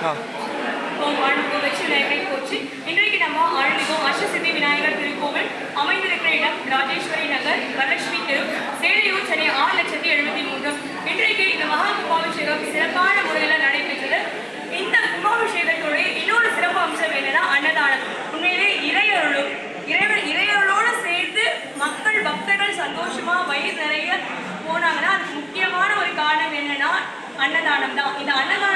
அன்பு விநாயகரை இன்றைக்கு நம்ம அருள்மிகும் அஷ்டசித்தி விநாயகர் திருக்கோவில் அமைந்திருக்கிற இடம் ராஜேஸ்வரி நகர் வரலட்சுமி தெரு சேலையூர் சென்னை ஆறு லட்சத்தி எழுபத்தி மூன்று இன்றைக்கு இந்த மகா கும்பாபிஷேகம் சிறப்பான முறையில் நடைபெற்றது இந்த கும்பாபிஷேகத்துடைய இன்னொரு சிறப்பு அம்சம் என்னன்னா அன்னதானம் உண்மையிலே இறையருளும் இறைவன் இறையருளோடு சேர்த்து மக்கள் பக்தர்கள் சந்தோஷமா வயிறு நிறைய போனாங்கன்னா அதுக்கு முக்கியமான ஒரு காரணம் என்னன்னா அன்னதானம் தான். இந்த அன்னதானம்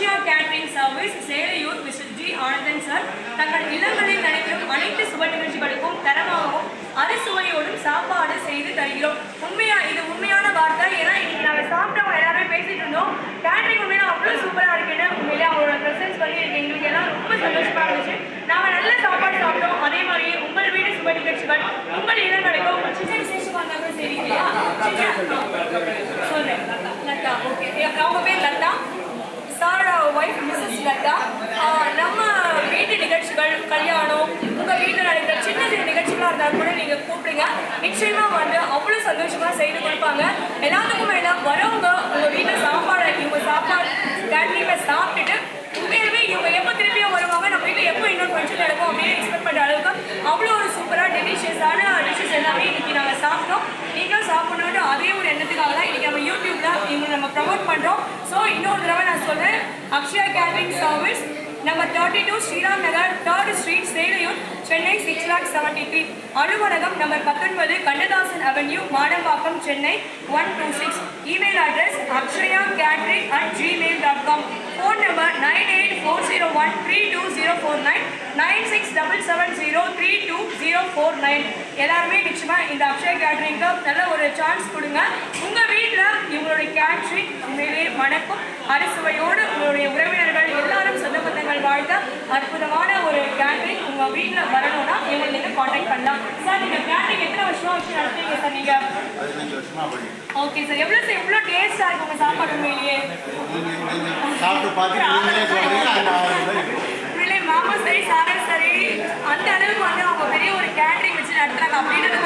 Akshaya catering service Selaiyur mister G Anandan sir. தங்கள் இல்லங்களில் நடைபெறும் அனைத்து சுப நிகழ்ச்சிகளுக்கும் தரமாகவும் அறுசுவையோடும் சாப்பாடு செய்து தருகிறோம். உண்மையா இது உண்மையான வார்த்தை. ஏன்னா இன்னைக்கு நாங்கள் சாப்பிட்டவங்க எல்லாருமே பேசிட்டு இருந்தோம். கேட்டரிங் உண்மையில அவ்வளவு சூப்பரா இருக்குன்னு உண்மையிலே அவங்களோட ப்ரெசன்ஸ் பண்ணி இருக்கு எங்களுக்கு எல்லாம் ரொம்ப சந்தோஷமா இருந்துச்சு. நாங்கள் நல்ல சாப்பாடு சாப்பிட்டோம். அதே மாதிரி உங்கள் வீடு சுப நிகழ்ச்சிகள் உங்கள் இல்லங்களுக்கும் உங்கள் சின்ன விசேஷம் இருந்தாலும் சரி இல்லையா? சொல்றேன். லதா ஓகே. அவங்க பேர் லதா சாரோட ஒய்ஃப் மிஸ்ஸஸ் லதா ஆஹ் நம்ம வீட்டு நிகழ்ச்சிகள் கல்யாணம் உங்க வீட்டில் நடக்கிற சின்ன சின்ன நிகழ்ச்சிகளாக இருந்தாலும் கூட நீங்க கூப்பிடுங்க. நிச்சயமா வந்து அவ்வளோ சந்தோஷமா செய்து கொடுப்பாங்க. எல்லாத்துக்கும் வேண்டாம் வரவங்க உங்க வீட்டில் சாப்பாடு இவங்க சாப்பாடு கேட்டரிங்ல சாப்பிட்டுட்டு உண்மையிலுமே இவங்க எப்போ திருப்பியும் வருவாங்க? நம்ம வீட்டில் எப்போ இன்னொரு ஃபங்க்ஷன் நடக்கும் அப்படின்னு எக்ஸ்பெக்ட் பண்ணுற அளவுக்கு அவ்வளோ ஒரு சூப்பராக டெலிஷியஸான டிஷ்ஷஸ் எல்லாமே இன்னைக்கு நாங்கள் சாப்பிட்டோம். நீங்களும் சாப்பிடணும்னு அதே ஒரு எண்ணத்துக்காக தான் இன்னைக்கு நம்ம யூடியூப்ல இவங்க நம்ம ப்ரமோட் பண்ணுறோம் ஸோ இன்னொரு தடவை நான் சொல்கிறேன் Akshaya catering service number thirty two Sriram Nagar third street Selaiyur Chennai six lakh seventy three அலுவலகம் நம்பர் பத்தொன்பது Kannadasan avenue Madambakkam Chennai one two six email address Akshaya catering at Gmail dot com phone number nine eight four zero one three two zero four nine nine six double seven zero three two zero four nine எல்லாருமே நிச்சயமாக இந்த அக்ஷயா கேட்ரிங்க்கு நல்ல ஒரு chance கொடுங்க. உங்கள் வீட்டில் இவங்களுடைய catering உண்மையிலே மணக்கும் அறுசுவையோடு உங்களுடைய உறவு எல்லாரும் சொந்த பந்தங்கள் வாழ்த்த அற்புதமான ஒரு கேட்ரிங் உங்கள் வீட்டில் வரணும்னா இவங்களை நீங்கள் காண்டாக்ட் பண்ணலாம். சார் நீங்கள் கேட்ரிங் எத்தனை வருஷமா வச்சு நடத்துறீங்க சார் நீங்கள் ஓகே சார் எவ்வளோ சார் எவ்வளோ டேஸ்டாக இருக்கும் உங்கள் சாப்பாடு உண்மையிலேயே? சாப்பிட்டு பார்த்து மாமா சரி சாரா சரி. அந்த அளவுக்கு வந்து அவங்க பெரிய ஒரு கேட்டரிங் வச்சு நடத்துறாங்க அப்படின்றது